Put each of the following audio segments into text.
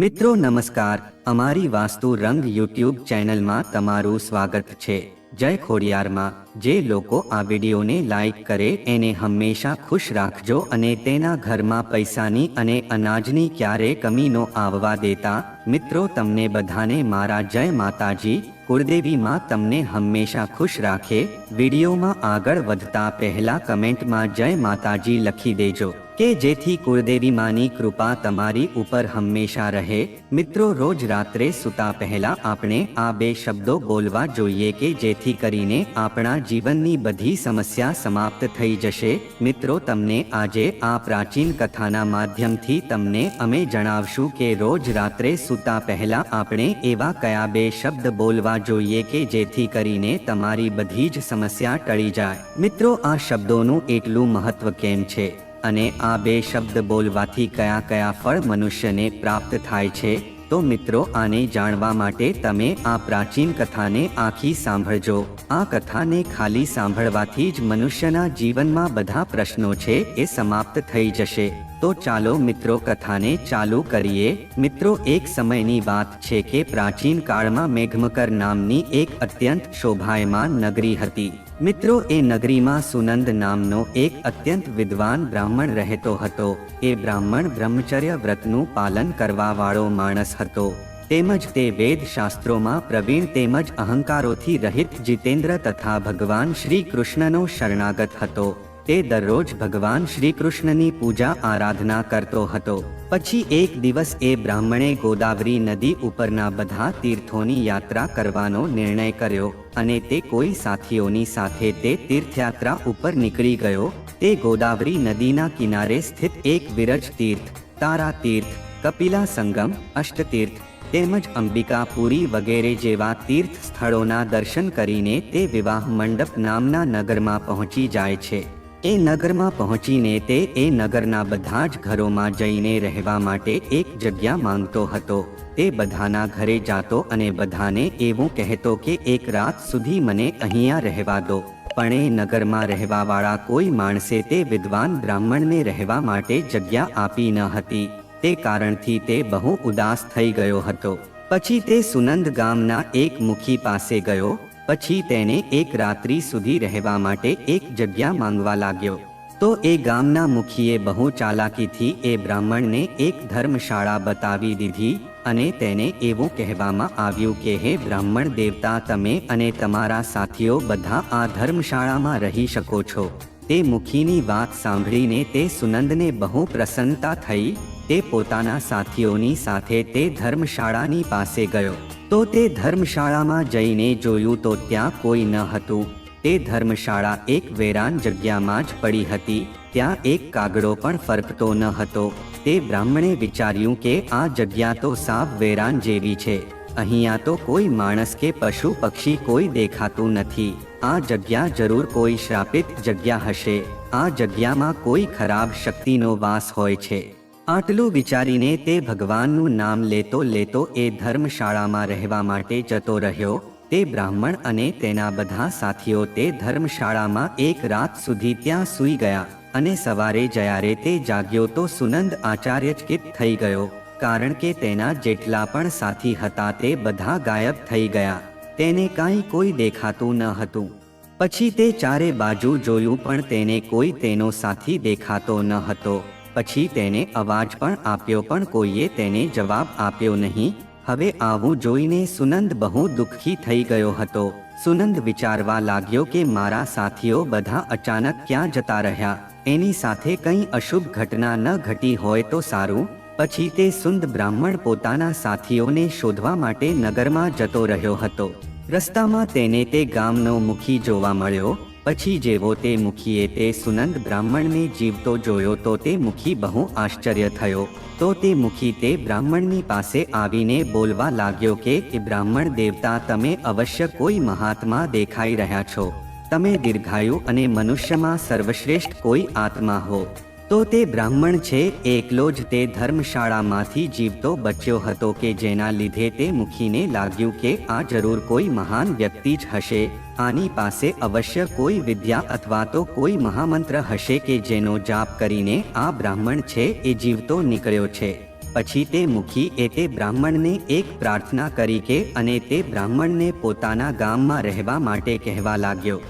મિત્રો, નમસ્કાર. અમારી વાસ્તુ રંગ યુટ્યુબ ચેનલમાં તમારું સ્વાગત છે. જય ખોડિયારમાં. જે લોકો આ વિડીયોને લાઈક કરે, એને હંમેશા ખુશ રાખજો અને તેના ઘરમાં પૈસાની અને અનાજની ક્યારે કમી નો આવવા દેતા, મિત્રો, તમને બધાને મારા જય માતાજી. કુળદેવી માં તમને હંમેશા ખુશ રાખે. વિડીયોમાં આગળ વધતા પહેલા કમેન્ટમાં જય માતાજી લખી દેજો. કે જેથી કુળદેવી માની કૃપા તમારી ઉપર હંમેશા રહે. મિત્રો, રોજ રાત્રે સૂતા પહેલા આપણે આ બે શબ્દો બોલવા જોઈએ કે જેથી કરીને આપણા જીવનની બધી સમસ્યા સમાપ્ત થઈ જશે. મિત્રો, તમને આજે આ પ્રાચીન કથાના માધ્યમથી તમને અમે જણાવશું કે રોજ રાત્રે સૂતા પહેલા આપણે એવા કયા બે શબ્દ બોલવા જોઈએ કે જેથી કરીને તમારી બધી જ સમસ્યા ટળી જાય. મિત્રો, આ શબ્દોનું એટલું મહત્વ કેમ છે? અને આ બે શબ્દ બોલવાથી કયા કયા ફળ મનુષ્યને પ્રાપ્ત થાય છે? તો મિત્રો, આને જાણવા માટે તમે આ પ્રાચીન કથાને આખી સાંભળજો. આ કથાને ખાલી સાંભળવાથી જ મનુષ્યના જીવનમાં બધા પ્રશ્નો છે એ સમાપ્ત થઈ જશે. તો ચાલો મિત્રો કથાને ચાલુ કરીએ. મિત્રો, એક સમયની વાત છે કે પ્રાચીન કાળમાં મેઘમકર નામની એક અત્યંત શોભાયમાન નગરી હતી. મિત્રો, એ નગરીમાં સુનંદ નામનો એક અત્યંત વિદ્વાન બ્રાહ્મણ રહેતો હતો. એ બ્રાહ્મણ બ્રહ્મચર્ય વ્રતનું પાલન કરવા વાળો માણસ હતો. તેમજ તે વેદ શાસ્ત્રોમાં પ્રવીણ તેમજ અહંકારોથી રહિત જીતેન્દ્ર તથા ભગવાન શ્રી કૃષ્ણનો શરણાગત હતો. તે દરરોજ ભગવાન શ્રી કૃષ્ણની પૂજા આરાધના કરતો હતો. પછી એક દિવસ એ બ્રાહ્મણે ગોદાવરી નદી ઉપરના બધા તીર્થોની યાત્રા કરવાનો નિર્ણય કર્યો અને તે કોઈ સાથીઓની સાથે તે તીર્થયાત્રા ઉપર નીકળી ગયો. તે ગોદાવરી નદીના કિનારે સ્થિત એક વિરજ તીર્થ, તારા તીર્થ, કપિલા સંગમ, અષ્ટતીર્થ તેમજ અંબિકાપુરી વગેરે જેવા તીર્થ સ્થળોના દર્શન કરીને તે વિવાહ મંડપ નામના નગરમાં પહોંચી જાય છે. એ નગરમાં પહોંચીને તે એ નગરના બધા જ ઘરોમાં જઈને રહેવા માટે એક જગ્યા માંગતો હતો. તે બધાના ઘરે જાતો અને બધાને એવું કહેતો કે એક રાત સુધી મને અહીંયા રહેવા દો. પણ એ નગરમાં રહેવાવાળા કોઈ માણસે તે વિદ્વાન બ્રાહ્મણને રહેવા માટે જગ્યા આપી ન હતી. તે કારણથી તે બહુ ઉદાસ થઈ ગયો હતો. પછી તે સુનંદ ગામના એક મુખી પાસે ગયો પછી તેને એક રાત્રિ સુધી રહેવા માટે એક જગ્યા માંગવા લાગ્યો. તો એ ગામના મુખીએ બહુ ચાલાકીથી એ બ્રાહ્મણને એક ધર્મશાળા બતાવી દીધી અને તેને એવું કહેવામાં આવ્યું કે, હે બ્રાહ્મણ દેવતા, તમે અને તમારા સાથીઓ બધા આ ધર્મશાળામાં રહી શકો છો. તે મુખીની વાત સાંભળીને તે સુનંદને બહુ પ્રસન્નતા થઈ, તે પોતાના સાથીઓની સાથે તે ધર્મશાળાની પાસે ગયો. તો તે ધર્મશાળામાં જઈને જોયું તો ત્યાં કોઈ ન હતું. તે ધર્મશાળા એક વેરાન જગ્યામાં જ પડી હતી. ત્યાં એક કાગડો પણ ફરકતો ન હતો. તે બ્રાહ્મણે વિચાર્યું કે આ જગ્યા તો સાપ વેરાન જેવી છે. અહીંયા તો કોઈ માણસ કે પશુ પક્ષી કોઈ દેખાતું નથી. આ જગ્યા જરૂર કોઈ શ્રાપિત જગ્યા હશે. આ જગ્યામાં કોઈ ખરાબ શક્તિનો વાસ હોય છે. આટલું વિચારીને તે ભગવાનનું નામ લેતો લેતો એ ધર્મશાળામાં રહેવા માટે જતો રહ્યો. તે બ્રાહ્મણ અને તેના બધા સાથીઓ તે ધર્મશાળામાં એક રાત સુધી ત્યાં સૂઈ ગયા અને સવારે જ્યારે તે જાગ્યો તો સુનંદ આચાર્યચકિત થઈ ગયો, કારણ કે તેના જેટલા પણ સાથી હતા તે બધા ગાયબ થઈ ગયા. તેને કાંઈ કોઈ દેખાતું ન હતું. પછી તે ચારે બાજુ જોયું પણ તેને કોઈ તેનો સાથી દેખાતો ન હતો. પછી તેને અવાજ પણ આપ્યો, પણ કોઈએ તેને જવાબ આપ્યો નહીં. હવે આવું જોઈને સુનંદ બહુ દુઃખી થઈ ગયો હતો. સુનંદ વિચારવા લાગ્યો કે મારા સાથીઓ બધા અચાનક ક્યાં જતા રહ્યા. એની સાથે કંઈ અશુભ ઘટના ન ઘટી હોય તો સારું. પછી તે સુંદ બ્રાહ્મણ પોતાના સાથીઓને શોધવા માટે નગરમાં જતો રહ્યો હતો. રસ્તામાં તેને તે ગામનો મુખી જોવા મળ્યો. પછી જેવો તે મુખીએ તે સુનંદ બ્રાહ્મણને જીવતો જોયો તો તે મુખી બહુ આશ્ચર્ય થયો. તો તે મુખી તે બ્રાહ્મણની પાસે આવીને બોલવા લાગ્યો કે બ્રાહ્મણ દેવતા, તમે અવશ્ય કોઈ મહાત્મા દેખાઈ રહ્યા છો. તમે દીર્ઘાયુ અને મનુષ્યમાં સર્વશ્રેષ્ઠ કોઈ આત્મા હો. તો તે બ્રાહ્મણ છે, એકલો જ તે ધર્મશાળામાંથી જીવતો બચ્યો હતો કે જેના લીધે તે મુખીને લાગ્યું કે આ જરૂર કોઈ મહાન વ્યક્તિ જ હશે. આની પાસે અવશ્ય કોઈ વિદ્યા અથવા તો કોઈ મહામંત્ર હશે કે જેનો જાપ કરીને આ બ્રાહ્મણ છે એ જીવતો નીકળ્યો છે. પછી તે મુખી એ તે બ્રાહ્મણને એક પ્રાર્થના કરી કે અને તે બ્રાહ્મણને પોતાના ગામમાં રહેવા માટે કહેવા લાગ્યો.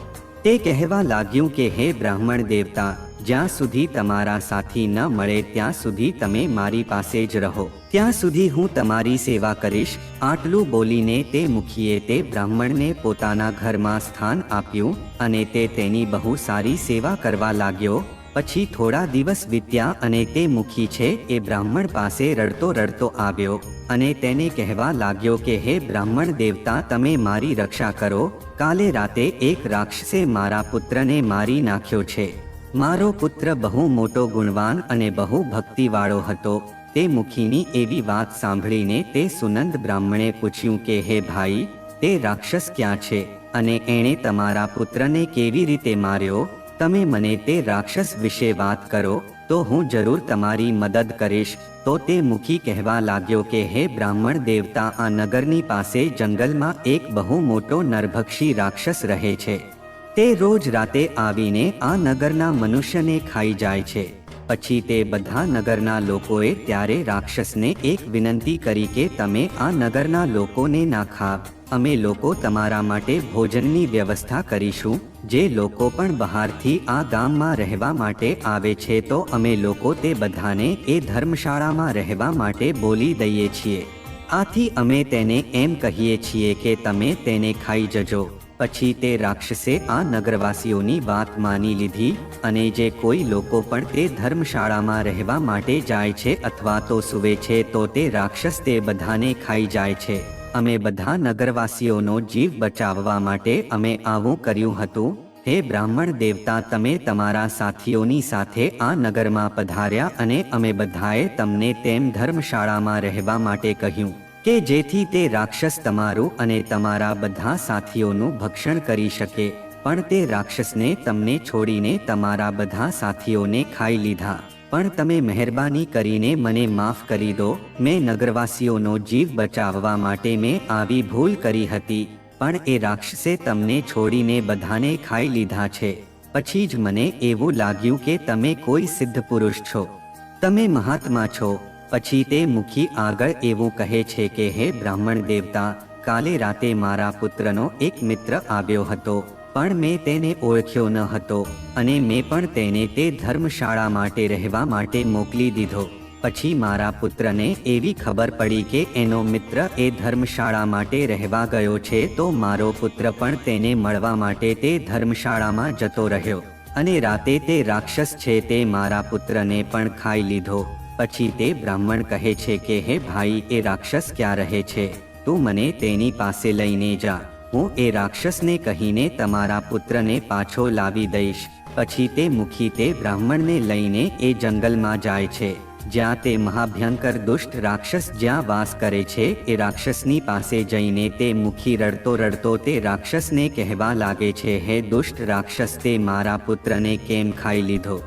તે કહેવા લાગ્યું કે, હે બ્રાહ્મણ દેવતા જ્યાં સુધી તમારા સાથી ન મળે, ત્યાં સુધી તમે મારી પાસે જ રહો. ત્યાં સુધી હું તમારી સેવા કરીશ. આટલું બોલીને તે મુખીએ તે બ્રાહ્મણને પોતાના ઘરમાં સ્થાન આપ્યું અને તે તેની બહુ સારી સેવા કરવા લાગ્યો. પછી થોડા દિવસ વીત્યા અને તે મુખી છે એ બ્રાહ્મણ પાસે રડતો રડતો આવ્યો અને તેને કહેવા લાગ્યો કે, હે બ્રાહ્મણ દેવતા, તમે મારી રક્ષા કરો. કાલે રાતે એક રાક્ષસે મારા પુત્રને મારી નાખ્યો છે. મારો પુત્ર બહુ મોટો ગુણવાન અને બહુ ભક્તિવાળો હતો. તે મુખીની એવી વાત સાંભળીને તે સુનંદ બ્રાહ્મણે પૂછ્યું કે, હે ભાઈ, તે રાક્ષસ ક્યાં છે? અને એણે તમારા પુત્રને કેવી રીતે માર્યો? તમે મને તે રાક્ષસ વિશે વાત કરો, તો હું જરૂર તમારી મદદ કરીશ. તો તે મુખી કહેવા લાગ્યો કે, હે બ્રાહ્મણ દેવતા, આ નગરની પાસે જંગલમાં એક બહુ મોટો નરભક્ષી રાક્ષસ રહે છે. તે રોજ રાતે આવીને આ નગરના મનુષ્યને ખાઈ જાય છે. પછી તે બધા નગરના લોકોએ ત્યારે રાક્ષસને એક વિનંતી કરી કે તમે આ નગરના લોકોને ના ખાવ અમે લોકો તમારા માટે ભોજનની વ્યવસ્થા કરીશું. જે લોકો પણ બહારથી આ ગામમાં રહેવા માટે આવે છે તો અમે લોકો તે બધાને એ ધર્મશાળામાં રહેવા માટે બોલી દઈએ છીએ. આથી અમે તેને એમ કહીએ છીએ કે તમે તેને ખાઈ જજો. પછી તે રાક્ષસે આ નગરવાસીઓની વાત માની લીધી અને જે કોઈ લોકો પણ તે ધર્મશાળામાં રહેવા માટે જાય છે અથવા તો સુવે છે તો તે રાક્ષસ તે બધાને ખાઈ જાય છે. અમે બધા નગરવાસીઓનો જીવ બચાવવા માટે અમે આવું કર્યું હતું. હે બ્રાહ્મણ દેવતા, તમે તમારા સાથીઓની સાથે આ નગરમાં પધાર્યા અને અમે બધાએ તમને તેમ ધર્મશાળામાં રહેવા માટે કહ્યું. કે જેથી તે રાક્ષસ તમારું અને તમારા બધા સાથીઓનું ભક્ષણ કરી શકે, પણ તે રાક્ષસને તમને છોડીને તમારા બધા સાથીઓને ખાઈ લીધા. પણ તમે મહેરબાની કરીને મને માફ કરી દો, મેં નગરવાસીઓનો જીવ બચાવવા માટે મેં આવી ભૂલ કરી હતી, પણ એ રાક્ષસે તમને છોડીને બધાને ખાઈ લીધા છે. પછી જ મને એવું લાગ્યું કે તમે કોઈ સિદ્ધ પુરુષ છો. તમે મહાત્મા છો પછી તે મુખી આગળ એવું કહે છે કે, હે બ્રાહ્મણ દેવતા, કાલે રાતે મારા પુત્રનો એક મિત્ર આવ્યો હતો, પણ મેં તેને ઓળખ્યો ન હતો અને મેં પણ તેને તે ધર્મશાળા માટે રહેવા માટે મોકલી દીધો. પછી મારા પુત્રને એવી ખબર પડી કે એનો મિત્ર એ ધર્મશાળા માટે રહેવા ગયો છે, તો મારો પુત્ર પણ તેને મળવા માટે તે ધર્મશાળામાં જતો રહ્યો અને રાતે તે રાક્ષસ છે તે મારા પુત્રને પણ ખાઈ લીધો. પછી તે બ્રાહ્મણ કહે છે કે, હે ભાઈ, એ રાક્ષસ ક્યાં રહે છે? તું મને તેની પાસે લઈને જા. હું એ રાક્ષસને કહીને તમારા પુત્રને પાછો લાવી દઈશ. પછી તે મુખી તે બ્રાહ્મણને લઈને એ જંગલમાં જાય છે. જ્યાં તે મહાભયંકર દુષ્ટ રાક્ષસ જ્યાં વાસ કરે છે, એ રાક્ષસની પાસે જઈને તે મુખી રડતો રડતો તે રાક્ષસને કહેવા લાગે છે, હે દુષ્ટ રાક્ષસ, તે મારા પુત્રને કેમ ખાઈ લીધો?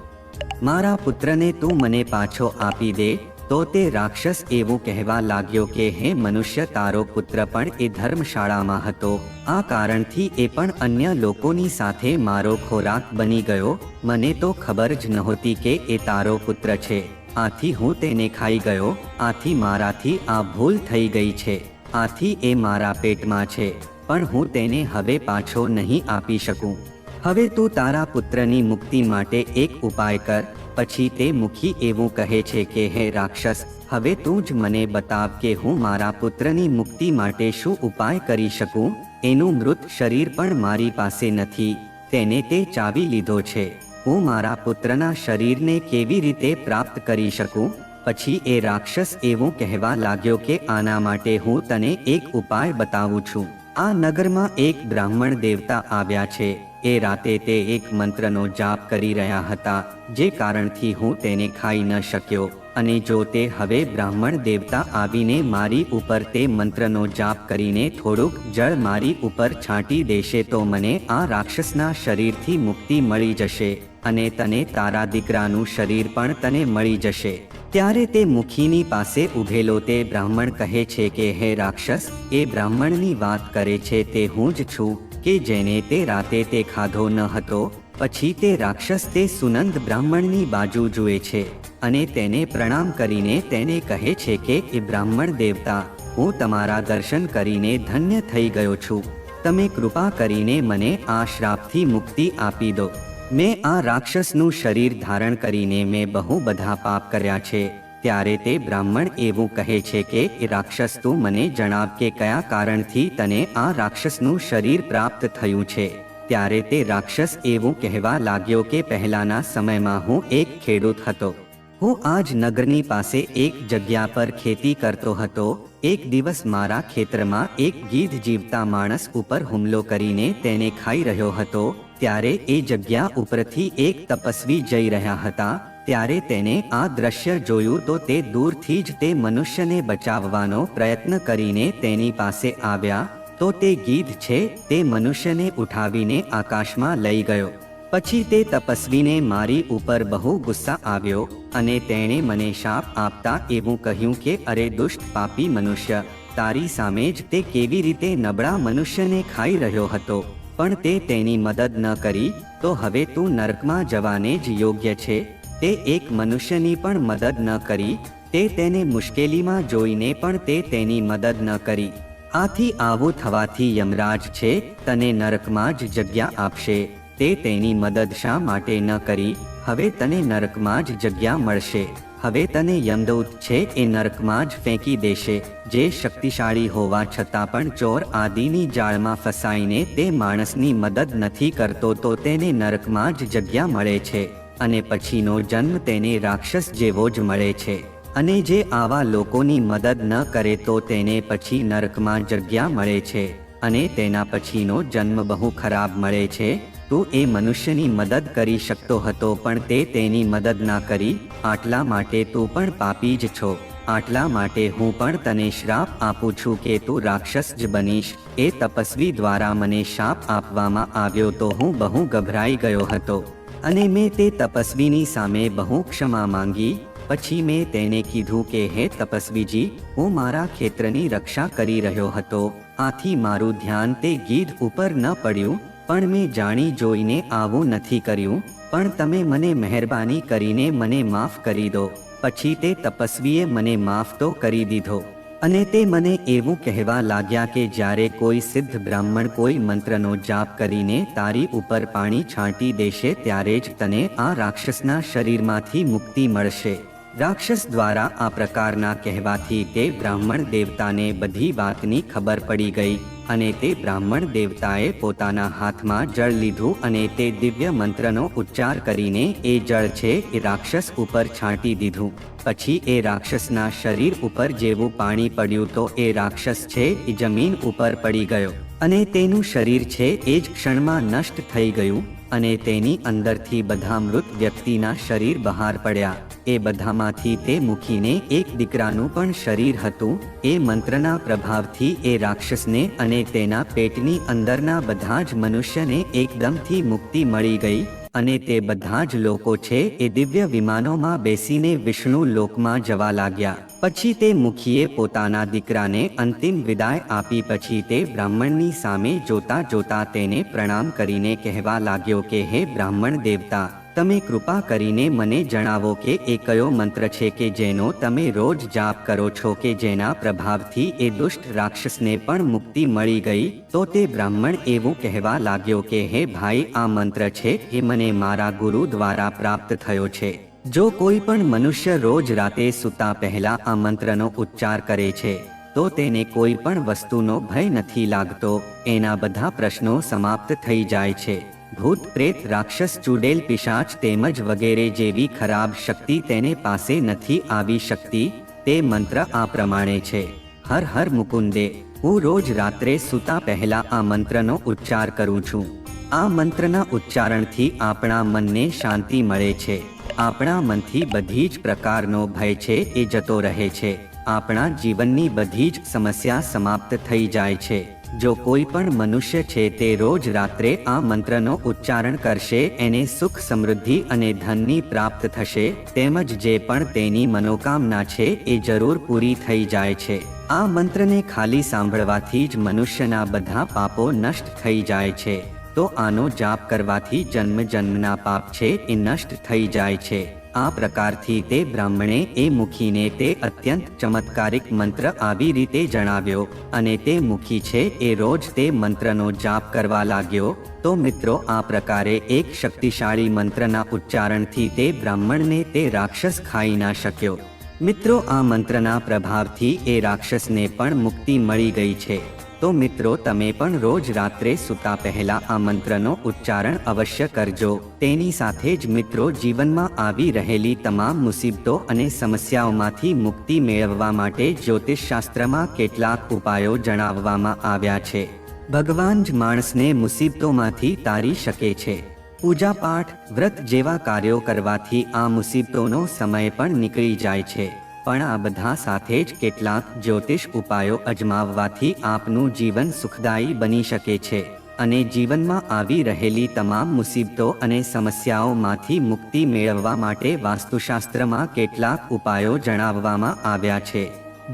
મારા પુત્રને તું મને પાછો આપી દે, તો તે રાક્ષસ એવું કહેવા લાગ્યો કે, હે મનુષ્ય, તારો પુત્ર પણ એ ધર્મશાળામાં હતો. આ કારણથી એ પણ અન્ય લોકોની સાથે મારો ખોરાક બની ગયો. મને તો ખબર જ નહોતી કે એ તારો પુત્ર છે. આથી હું તેને ખાઈ ગયો. આથી મારાથી આ ભૂલ થઈ ગઈ છે. આથી એ મારા પેટમાં છે. પણ હું તેને હવે પાછો નહીં આપી શકું. હવે તું તારા પુત્રની મુક્તિ માટે એક ઉપાય કર. પછી તે મુખી એવું કહે છે કે, હે રાક્ષસ, હવે તું જ મને બતાવ કે હું મારા પુત્રની મુક્તિ માટે શું ઉપાય કરી શકું? એનું મૃત શરીર પણ મારી પાસે નથી. તેને તે ચાવી લીધો છે. હું મારા પુત્રના શરીરને કેવી રીતે પ્રાપ્ત કરી શકું? પછી એ રાક્ષસ એવું કહેવા લાગ્યો કે, આના માટે હું તને એક ઉપાય બતાવું છું. આ નગરમાં એક બ્રાહ્મણ દેવતા આવ્યા છે. એ રાતે તે એક મંત્રનો જાપ કરી રહ્યા હતા, જે કારણથી હું તેને ખાઈ ન શક્યો. અને જો તે હવે બ્રાહ્મણ દેવતા આવીને મારી ઉપર તે મંત્રનો જાપ કરીને થોડુંક જળ મારી ઉપર છાંટી દેશે તો મને આ રાક્ષસના શરીરથી મુક્તિ મળી જશે અને તને તારા દીકરાનું શરીર પણ તને મળી જશે. ત્યારે તે મુખીની પાસે ઉભેલો તે બ્રાહ્મણ કહે છે કે, હે રાક્ષસ, એ બ્રાહ્મણની વાત કરે છે, તે હું જ છું, કે જેને તે રાતે તે ખાધો ન હતો, પછી તે રાક્ષસ તે સુનંદ બ્રાહ્મણની બાજુ જુએ છે, અને તેને પ્રણામ કરીને તેને કહે છે કે, એ બ્રાહ્મણ દેવતા, હું તમારા દર્શન કરીને ધન્ય થઈ ગયો છું, તમે કૃપા કરીને મને આ શ્રાપથી મુક્તિ આપી દો. મેં આ રાક્ષસનું શરીર ધારણ કરીને મેં બહુ બધા પાપ કર્યા છે. ત્યારે તે બ્રાહ્મણ એવું કહે છે કે રાક્ષસ, તું મને જણાવ કે કયા કારણથી તને આ રાક્ષસનું શરીર પ્રાપ્ત થયું છે. ત્યારે તે રાક્ષસ એવું કહેવા લાગ્યો કે, પહેલાના સમયમાં હું એક ખેડૂત હતો. હું આજ નગરની પાસે એક જગ્યા પર ખેતી કરતો હતો. એક દિવસ મારા ખેતરમાં એક ગીધ જીવતા માણસ ઉપર હુમલો કરીને તેને ખાઈ રહ્યો હતો. ત્યારે એ જગ્યા ઉપરથી એક તપસ્વી જઈ રહ્યા હતા, ત્યારે તેને આ દ્રશ્ય જોયું તો તે દૂરથી જ તે મનુષ્યને બચાવવાનો પ્રયત્ન કરીને તેની પાસે આવ્યા, તો તે ગીધ છે તે મનુષ્યને ઉઠાવીને આકાશમાં લઈ ગયો. પછી તે તપસ્વીને મારી ઉપર બહુ ગુસ્સા આવ્યો અને તેણે મને શાપ આપતા એવું કહ્યું કે, અરે દુષ્ટ પાપી મનુષ્ય, તારી સામે જ તે કેવી રીતે નબળા મનુષ્યને ખાઈ રહ્યો હતો? પણ તે તેની મદદ ન કરી, તો હવે તું નરકમાં જવાને જ યોગ્ય છે. તે એક મનુષ્યની પણ મદદ ન કરી, તે તેને મુશ્કેલીમાં જોઈને પણ તે તેની મદદ ન કરી. આથી આવું થવાથી યમરાજ છે, તને નરકમાં જ જગ્યા આપશે. તે તેની મદદ શા માટે ન કરી, હવે તને નરકમાં જ જગ્યા મળશે. હવે તને યમદૂત છે એ નરકમાં જ ફેંકી દેશે, જે શક્તિશાળી હોવા છતાં પણ ચોર આદિની જાળમાં ફસાઈને તે માણસની મદદ નથી કરતો તો તેને નરકમાં જ જગ્યા મળે છે અને પછીનો જન્મ તેને રાક્ષસ જેવો જ મળે છે. અને જે આવા લોકોની મદદ ન કરે તો તેને પછી નરકમાં જગ્યા મળે છે અને તેના પછીનો જન્મ બહુ ખરાબ મળે છે. તું એ મનુષ્યની મદદ કરી શકતો હતો, પણ તે તેની મદદ ના કરી. આટલા માટે તું પણ પાપી જ છો. આટલા માટે હું પણ તને શ્રાપ આપું છું કે તું રાક્ષસ જ બનીશ. એ તપસ્વી દ્વારા મને શાપ આપવામાં આવ્યો તો હું બહુ ગભરાઈ ગયો હતો. અને મેં તે તપસ્વીની સામે બહુ ક્ષમા માંગી. પછી મેં તેને કીધું કે, હે તપસ્વીજી, હું મારા ખેતરની રક્ષા કરી રહ્યો હતો. આથી મારું ધ્યાન તે ગીધ ઉપર ન પડ્યું. પણ મેં જાણી જોઈને આવું નથી કર્યું, પણ તમે મને મહેરબાની કરીને મને માફ કરી દો. પછી તે તપસ્વીએ મને માફ તો કરી દીધો. અને તે મને એવું કહેવા લાગ્યા કે જ્યારે કોઈ સિદ્ધ બ્રાહ્મણ કોઈ મંત્રનો જાપ કરીને તારી ઉપર પાણી છાંટી દેશે, ત્યારે જ તને આ રાક્ષસના શરીરમાંથી મુક્તિ મળશે. રાક્ષસ દ્વારા આ પ્રકારના કહેવાથી તે બ્રાહ્મણ દેવતાને બધી વાતની ખબર પડી ગઈ અને તે બ્રાહ્મણ દેવતાએ પોતાના હાથમાં જળ લીધું અને તે દિવ્ય મંત્રનો ઉચ્ચાર કરીને એ જળ છે એ રાક્ષસ ઉપર છાંટી દીધું. પછી એ રાક્ષસના શરીર ઉપર જેવું પાણી પડ્યું તો એ રાક્ષસ છે એ જમીન ઉપર પડી ગયો અને તેનું શરીર છે એ જ ક્ષણમાં નષ્ટ થઈ ગયું અને તેની અંદરથી બધા મૃત વ્યક્તિના શરીર બહાર પડ્યા. એ બધામાંથી તે મૂકીને એક દીકરાનું પણ શરીર હતું, એ મંત્રના પ્રભાવથી એ રાક્ષસને અને તેના પેટની અંદરના બધા જ મનુષ્યને એકદમથી મુક્તિ મળી ગઈ અને તે બધા જ લોકો છે એ દિવ્ય વિમાનોમાં બેસીને વિષ્ણુ લોકમાં જવા લાગ્યા. પછી તે મુખીએ પોતાના દીકરાને અંતિમ વિદાય આપી પછી તે બ્રાહ્મણની સામે જોતા જોતા તેને પ્રણામ કરીને કહેવા લાગ્યો કે, હે બ્રાહ્મણ દેવતા તમે કૃપા કરીને મને જણાવો કે એ કયો મંત્ર છે કે જેનો તમે રોજ જાપ કરો છો કે જેના પ્રભાવથી એ દુષ્ટ રાક્ષસને પણ મુક્તિ મળી ગઈ? તો તે બ્રાહ્મણ એવું કહેવા લાગ્યો કે, હે ભાઈ, આ મંત્ર છે, એ મને મારા ગુરુ દ્વારા પ્રાપ્ત થયો છે. જો કોઈ પણ મનુષ્ય રોજ રાતે સૂતા પહેલા આ મંત્રનો ઉચ્ચાર કરે છે, તો તેને કોઈ પણ વસ્તુનો ભય નથી લાગતો. એના બધા પ્રશ્નો સમાપ્ત થઈ જાય છે. ભૂત પ્રેત રાક્ષસ ચૂડેલ પિશાચ તેમજ વગેરે જેવી ખરાબ શક્તિ તેને પાસે નથી આવી શકતી, તે મંત્ર આ પ્રમાણે છે. હર હર મુકુંદે, હું રોજ રાત્રે સૂતા પહેલા આ મંત્રનો ઉચ્ચાર કરું છું. આ મંત્રના ઉચ્ચારણથી આપણા મનને શાંતિ મળે છે. આપણા મનથી બધી જ પ્રકારનો ભય છે એ જતો રહે છે. આપણા જીવનની બધી જ સમસ્યા સમાપ્ત થઈ જાય છે. જો કોઈ પણ મનુષ્ય છે તે રોજ રાત્રે આ મંત્રનો ઉચ્ચારણ કરશે, એને સુખ સમૃદ્ધિ અને ધનની પ્રાપ્ત થશે, તેમજ જે પણ તેની મનોકામના છે એ જરૂર પૂરી થઈ જાય છે. આ મંત્રને ખાલી સાંભળવાથી જ મનુષ્યના બધા પાપો નષ્ટ થઈ જાય છે. તો આનો જાપ કરવાથી જન્મ જન્મના પાપ છે એ નષ્ટ થઈ જાય છે. આ પ્રકારથી તે બ્રાહ્મણે એ મુખીને તે અત્યંત ચમત્કારિક મંત્ર આવી રીતે જણાવ્યો અને તે મુખી છે એ રોજ તે મંત્રનો જાપ કરવા લાગ્યો. તો મિત્રો, આ પ્રકારે એક શક્તિશાળી મંત્રના ઉચ્ચારણથી તે બ્રાહ્મણને તે રાક્ષસ ખાઈ ના શક્યો. મિત્રો, આ મંત્રના પ્રભાવથી એ રાક્ષસને પણ મુક્તિ મળી ગઈ છે. તો મિત્રો, તમે પણ રોજ રાત્રે સૂતા પહેલા આ મંત્રનો ઉચ્ચારણ અવશ્ય કરજો. તેની સાથે જ મિત્રો, જીવનમાં આવી રહેલી તમામ મુસીબતો અને સમસ્યાઓમાંથી મુક્તિ મેળવવા માટે જ્યોતિષશાસ્ત્રમાં કેટલાક ઉપાયો જણાવવામાં આવ્યા છે. ભગવાન જ માણસને મુસીબતોમાંથી તારી શકે છે. પૂજાપાઠ, વ્રત જેવા કાર્યો કરવાથી આ મુસીબતોનો સમય પણ નીકળી જાય છે. પણ આ બધા સાથે જ કેટલાક જ્યોતિષ ઉપાયો અજમાવવાથી આપનું જીવન સુખદાયી બની શકે છે અને જીવનમાં આવી રહેલી તમામ મુસીબતો અને સમસ્યાઓમાંથી મુક્તિ મેળવવા માટે વાસ્તુશાસ્ત્રમાં કેટલાક ઉપાયો જણાવવામાં આવ્યા છે.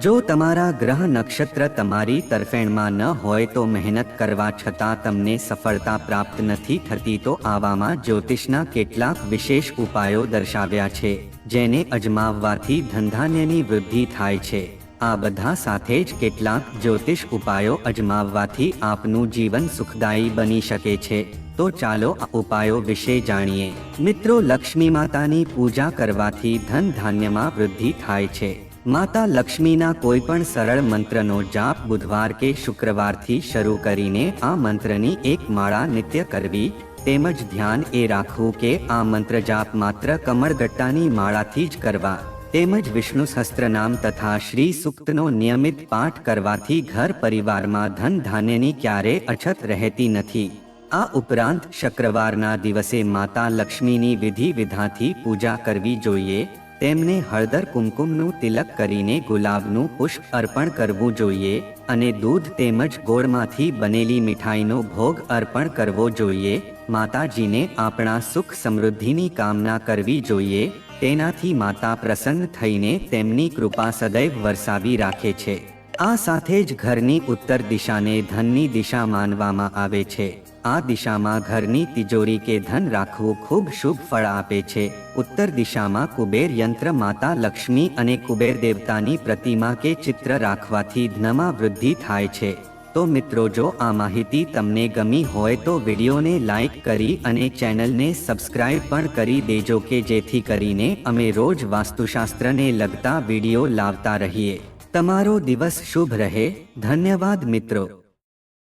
જો તમારા ગ્રહ નક્ષત્ર તમારી તરફેણમાં ન હોય તો મહેનત કરવા છતાં તમને સફળતા પ્રાપ્ત નથી થતી તો આવામાં જ્યોતિષના કેટલાક વિશેષ ઉપાયો દર્શાવ્યા છે, જેને અજમાવવાથી ધંધાન્યની વૃદ્ધિ થાય છે. આ બધા સાથે જ કેટલાક જ્યોતિષ ઉપાયો અજમાવવાથી આપનું જીવન સુખદાયી બની શકે છે. તો ચાલો આ ઉપાયો વિશે જાણીએ. મિત્રો, લક્ષ્મી માતાની પૂજા કરવાથી ધન ધાન્યમાં વૃદ્ધિ થાય છે. માતા લક્ષ્મીના કોઈ પણ સરળ મંત્રનો જાપ બુધવાર કે શુક્રવારથી શરૂ કરીને આ મંત્રની એક માળા નિત્ય કરવી, તેમજ ધ્યાન એ રાખવું કે આ મંત્ર જાપ માત્ર કમળગટ્ટાની માળાથી જ કરવા, તેમજ વિષ્ણુ સહસ્ત્રનામ તથા શ્રી સુક્તનો નિયમિત પાઠ કરવાથી ઘર પરિવારમાં ધન ધાન્યની ક્યારે અછત રહેતી નથી. આ ઉપરાંત, શુક્રવારના દિવસે માતા લક્ષ્મીની વિધિ વિધાથી પૂજા કરવી જોઈએ તેમને હળદર કુમકુમનું તિલક કરીને ગુલાબનું પુષ્પ અર્પણ કરવું જોઈએ અને દૂધ તેમજ ગોળમાંથી બનેલી મીઠાઈનો ભોગ અર્પણ કરવો જોઈએ. માતાજીને આપણા સુખ સમૃદ્ધિની કામના કરવી જોઈએ. તેનાથી માતા પ્રસન્ન થઈને તેમની કૃપા સદૈવ વરસાવી રાખે છે. આ સાથે જ ઘરની ઉત્તર દિશાને ધનની દિશા માનવામાં આવે છે. આ દિશામાં ઘરની તિજોરી કે ધન રાખવું ખૂબ શુભ ફળ આપે છે. ઉત્તર દિશામાં કુબેર યંત્ર માતા લક્ષ્મી અને કુબેર દેવતાની પ્રતિમા કે ચિત્ર રાખવાથી ધનમાં વૃદ્ધિ થાય છે. તો મિત્રો જો આ માહિતી તમને ગમી હોય તો વિડીયોને લાઇક કરી અને ચેનલને સબસ્ક્રાઇબ પણ કરી દેજો કે જેથી કરીને અમે રોજ વાસ્તુશાસ્ત્રને લગતા વીડિયો લાવતા રહીએ. તમારો દિવસ શુભ રહે. ધન્યવાદ મિત્રો.